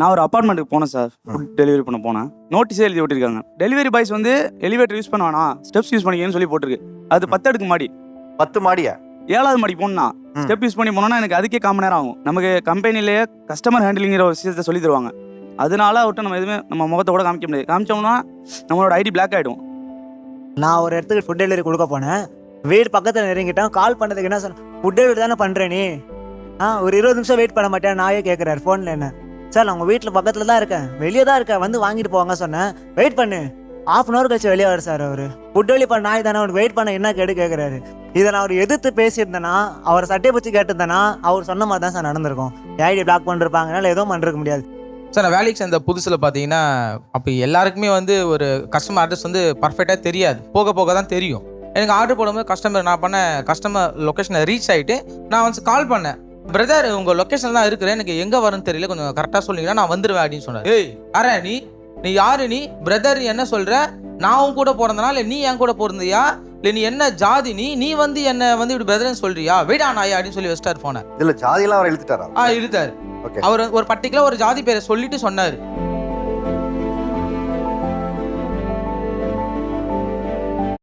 நான் ஒரு அப்பார்ட்மெண்ட்டுக்கு போனேன் சார். ஃபுட் டெலிவரி பண்ண போனேன். நோட்டீஸே எழுதி விட்டுருக்காங்க. டெலிவரி பாய்ஸ் வந்து எலிவேட்டர் யூஸ் பண்ண வேணாம். ஸ்டெப்ஸ் யூஸ் பண்ணிக்கன்னு சொல்லி போட்டிருக்கு. அது பத்து அடுக்கு மாடி. பத்து மாடியா? ஏழாவது மாடி போனா. ஸ்டெப் யூஸ் பண்ணி போனோம்னா எனக்கு அதுக்கே காமன் நேரம் ஆகும். நமக்கு கம்பெனிலேயே கஸ்டமர் ஹேண்டிலிங்கிற ஒரு விஷயத்தை சொல்லி தருவாங்க. அதனால அவர்கிட்ட நம்ம எதுவுமே நம்ம முகத்தை கூட காமிக்க முடியாது. காமிச்சோம்னா நம்மளோட ஐடி பிளாக் ஆகிடும் நான் ஒரு இடத்துக்கு ஃபுட் டெலிவரி கொடுக்க போனேன். வீடு பக்கத்தில் நெருங்கிட்டேன் கால் பண்ணதுக்கு என்ன சொன்னேன் ஃபுட் டெலிவரி தானே பண்ணுற நீ? ஆ ஒரு இருபது நிமிஷம் வெயிட் பண்ண மாட்டேன் நாயே கேட்குறாரு ஃபோனில் என்ன? சார் நான் உங்கள் வீட்டில் பக்கத்தில் தான் இருக்கேன். வெளியே தான் இருக்கேன். வந்து வாங்கிட்டு போவாங்க சொன்னேன். வெயிட் பண்ணு. ஆஃப் அன் ஹவர் கழிச்சு வெளியே வர சார் அவர். ஃபுட் டெலிவரி பண்ண நாய் தானே அவனுக்கு வெயிட் பண்ண என்ன கேடு கேட்குறாரு இதை நான் அவர் எதிர்த்து பேசியிருந்தேன்னா அவர் சட்டையை பிடிச்சி கேட்டிருந்தேன்னா அவர் சொன்ன மாதிரி தான் சார் நடந்திருக்கும். ஐடி பிளாக் பண்ணிருப்பாங்கனால எதுவும் பண்ணிருக்க முடியாது. சார் நான் வேலைக்கு சேர்ந்த புதுசில் பார்த்தீங்கன்னா அப்போ எல்லாருக்குமே வந்து ஒரு கஸ்டமர் அட்ரஸ் வந்து பர்ஃபெக்டாக தெரியாது. போக போக தான் தெரியும். எனக்கு ஆர்டர் போடும்போது கஸ்டமர் நான் பண்ண கஸ்டமர் லொக்கேஷனை ரீச் ஆகிட்டு நான் வந்து கால் பண்ணேன். பிரதர் உங்கள் லொக்கேஷன் தான் இருக்கிறேன் எனக்கு எங்கே வரும்னு தெரியல. கொஞ்சம் கரெக்டாக சொன்னீங்கன்னா நான் வந்துடுவேன் அப்படின்னு சொன்னேன் ஏய். நீ? நீ யாரு நீ? பிரதர் என்ன சொல்ற? நான் உன் கூட பிறந்தனா? இல்லை நீ என் கூட பிறந்தியா? இல்லை நீ என்ன ஜாதி நீ? நீ வந்து என்ன வந்து இப்படி பிரதர்னு சொல்றியா? வெயிடா நாயா அப்படின்னு சொல்லி வச்சிட்டார் போனேன் இதுல ஜாதியெல்லாம் அவர் எழுதிட்டாரா ஆ இருத்தாரு ஓகே அவர் ஒரு பர்டிகுலர் ஒரு ஜாதி பேரை சொல்லிட்டு சொன்னார்.